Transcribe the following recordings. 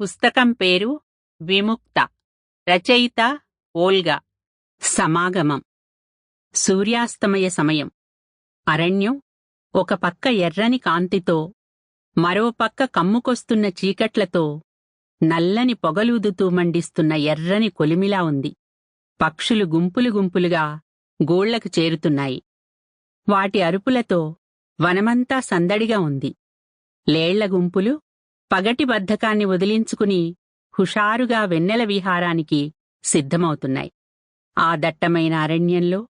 పుస్తకం పేరు విముక్త. రచయిత ఓల్గా. సమాగమం. సూర్యాస్తమయ సమయం. అరణ్యం. ఒక పక్క ఎర్రని కాంతితో మరో పక్క కమ్ముకొస్తున్న చీకట్లతో నల్లని పొగలూదుతూ మండిస్తున్న ఎర్రని కొలిమిలా ఉంది. పక్షులు గుంపులు గుంపులుగా గోళ్ళకు చేరుతున్నాయి. వాటి అరుపులతో వనమంతా సందడిగా ఉంది. లేళ్ళ గుంపులు పగటి బద్ధకాన్ని వదిలించుకుని హుషారుగా వెన్నెల విహారానికి సిద్ధమవుతున్నాయి. ఆ దట్టమైన అరణ్యంలో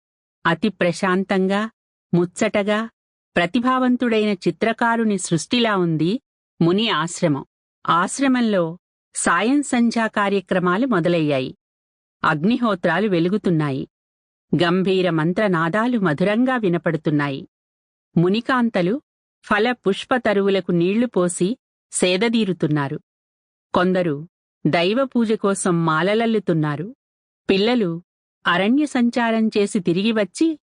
అతి ప్రశాంతంగా ముచ్చటగా ప్రతిభావంతుడైన చిత్రకారుని సృష్టిలా ఉంది ముని ఆశ్రమం. ఆశ్రమంలో సాయం సంధ్యా కార్యక్రమాలు మొదలయ్యాయి. అగ్నిహోత్రాలు వెలుగుతున్నాయి. గంభీర మంత్రనాదాలు మధురంగా వినపడుతున్నాయి. మునికాంతలు ఫల పుష్ప తరువులకు నీళ్ళు పోసి సేదదీరుతున్నారు. కొందరు దైవ పూజ కోసం మాలలల్లుతున్నారు. పిల్లలు అరణ్య సంచారం చేసి తిరిగి వచ్చి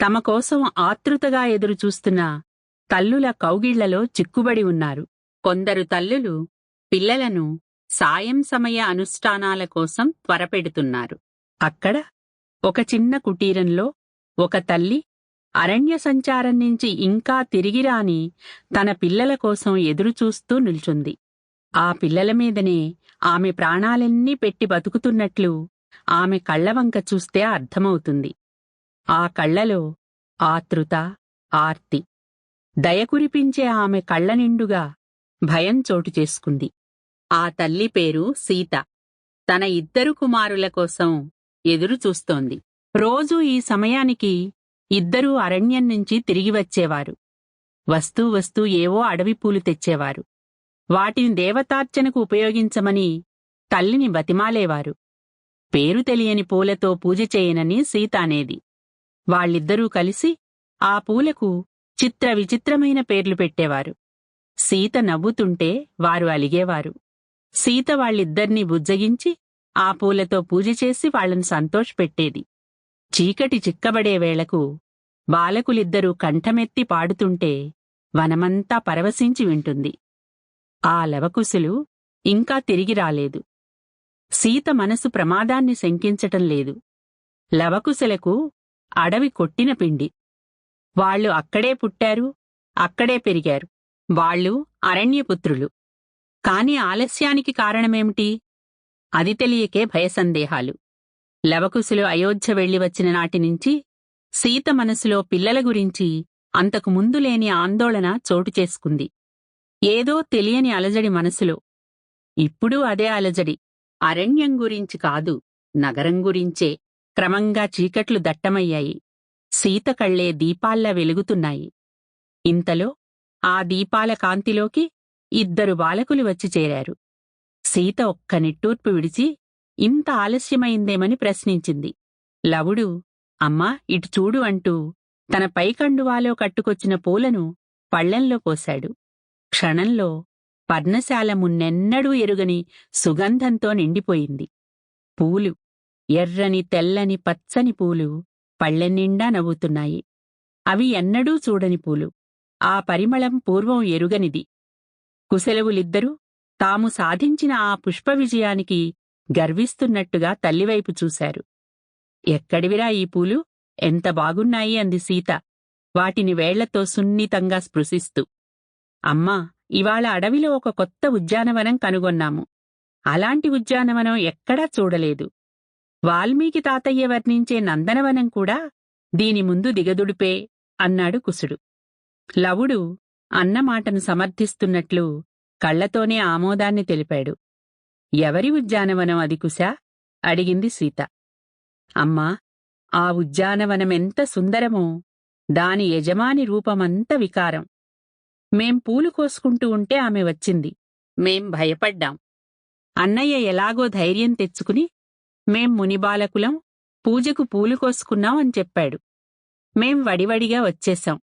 తమ కోసం ఆతృతగా ఎదురుచూస్తున్న తల్లుల కౌగిళ్ళలో చిక్కుబడి ఉన్నారు. కొందరు తల్లులు పిల్లలను సాయం సమయ అనుష్ఠానాల కోసం త్వరపెడుతున్నారు. అక్కడ ఒక చిన్న కుటీరంలో ఒక తల్లి అరణ్య సంచారం నుంచి ఇంకా తిరిగిరాని తన పిల్లల కోసం ఎదురుచూస్తూ నిల్చుంది. ఆ పిల్లల మీదనే ఆమె ప్రాణాలన్నీ పెట్టి బతుకుతున్నట్లు ఆమె కళ్ళవంక చూస్తే అర్థమవుతుంది. ఆ కళ్ళలో ఆతృత ఆర్తి. దయ కురిపించే ఆమె కళ్ళ నిండుగా భయం చోటు చేసుకుంది. ఆ తల్లి పేరు సీత. తన ఇద్దరు కుమారుల కోసం ఎదురు చూస్తోంది రోజూ ఈ సమయానికి ఇద్దరూ అరణ్యం నుంచి తిరిగి వచ్చేవారు. వస్తూ వస్తూ ఏవో అడవి పూలు తెచ్చేవారు. వాటిని దేవతార్చనకు ఉపయోగించమని తల్లిని బతిమాలేవారు. పేరు తెలియని పూలతో పూజ చేయనని సీత అనేది. వాళ్ళిద్దరూ కలిసి ఆ పూలకు చిత్ర విచిత్రమైన పేర్లు పెట్టేవారు. సీత నవ్వుతుంటే వారు అలిగేవారు. సీత వాళ్ళిద్దర్నీ బుజ్జగించి ఆ పూలతో పూజ చేసి వాళ్ళను సంతోషపెట్టేది. చీకటి చిక్కబడే వేళకు బాలకులిద్దరూ కంఠమెత్తి పాడుతుంటే వనమంతా పరవశించి వింటుంది. ఆ లవకుశులు ఇంకా తిరిగి రాలేదు. సీత మనసు ప్రమాదాన్ని శంకించటం లేదు. లవకుశలకు అడవి కొట్టిన పిండి. వాళ్ళు అక్కడే పుట్టారు అక్కడే పెరిగారు. వాళ్ళు అరణ్యపుత్రులు. కాని ఆలస్యానికి కారణమేమిటి? అది తెలియకే భయసందేహాలు. లవకుశులు అయోధ్య వెళ్ళి వచ్చిన నాటినుంచి సీత మనసులో పిల్లల గురించి అంతకు ముందు లేని ఆందోళన చోటు చేసుకుంది. ఏదో తెలియని అలజడి మనసులో. ఇప్పుడు అదే అలజడి. అరణ్యం గురించి కాదు నగరం గురించే క్రమంగా చీకట్లు దట్టమయ్యాయి. సీత కళ్ళే దీపాల్లా వెలుగుతున్నాయి. ఇంతలో ఆ దీపాల కాంతిలోకి ఇద్దరు బాలకులు వచ్చి చేరారు. సీత ఒక్క నిట్టూర్పు విడిచి ఇంత ఆలస్యమైందేమని ప్రశ్నించింది. లవుడు అమ్మా ఇటు చూడు అంటూ తన పైకండువాలో కట్టుకొచ్చిన పూలను పళ్ళెంలో పోశాడు క్షణంలో పర్ణశాల మున్నెన్నడూ ఎరుగని సుగంధంతో నిండిపోయింది. పూలు ఎర్రని తెల్లని పచ్చని పూలు పళ్ళెన్నిండా నవ్వుతున్నాయి. అవి ఎన్నడూ చూడని పూలు. ఆ పరిమళం పూర్వం ఎరుగనిది. కుశలవులిద్దరూ తాము సాధించిన ఆ పుష్ప విజయానికి గర్విస్తున్నట్టుగా తల్లివైపు చూశారు. ఎక్కడివిరా ఈ పూలు? ఎంత బాగున్నాయి అంది సీత. వాటిని వేళ్ళతో సున్నితంగా స్పృశిస్తూ. అమ్మా ఇవాళ అడవిలో ఒక కొత్త ఉద్యానవనం కనుగొన్నాము. అలాంటి ఉద్యానవనం ఎక్కడా చూడలేదు. వాల్మీకి తాతయ్య వర్ణించే నందనవనం కూడా దీని ముందు దిగదుడిపే అన్నాడు కుసుడు. లవుడు అన్నమాటను సమర్థిస్తున్నట్లు కళ్ళతోనే ఆమోదాన్ని తెలిపాడు. ఎవరి ఉద్యానవనం అది కుశా? అడిగింది సీత. అమ్మా ఆ ఉద్యానవనమెంత సుందరమో! దాని యజమాని రూపమంత వికారం. మేం పూలు కోసుకుంటూ ఉంటే ఆమె వచ్చింది. మేం భయపడ్డాం. అన్నయ్య ఎలాగో ధైర్యం తెచ్చుకుని మేం మునిబాలకులం పూజకు పూలు కోసుకున్నాం అని చెప్పాడు. మేం వడివడిగా వచ్చేశాం.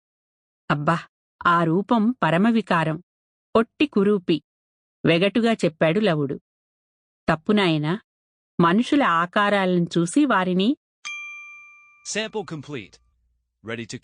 అబ్బా ఆ రూపం పరమవికారం ఒట్టి కురూపి. వెగటుగా చెప్పాడు లవుడు. తప్పునాయనా మనుషుల ఆకారాలను చూసి వారిని సాంపుల్ కంప్లీట్ రెడీ టు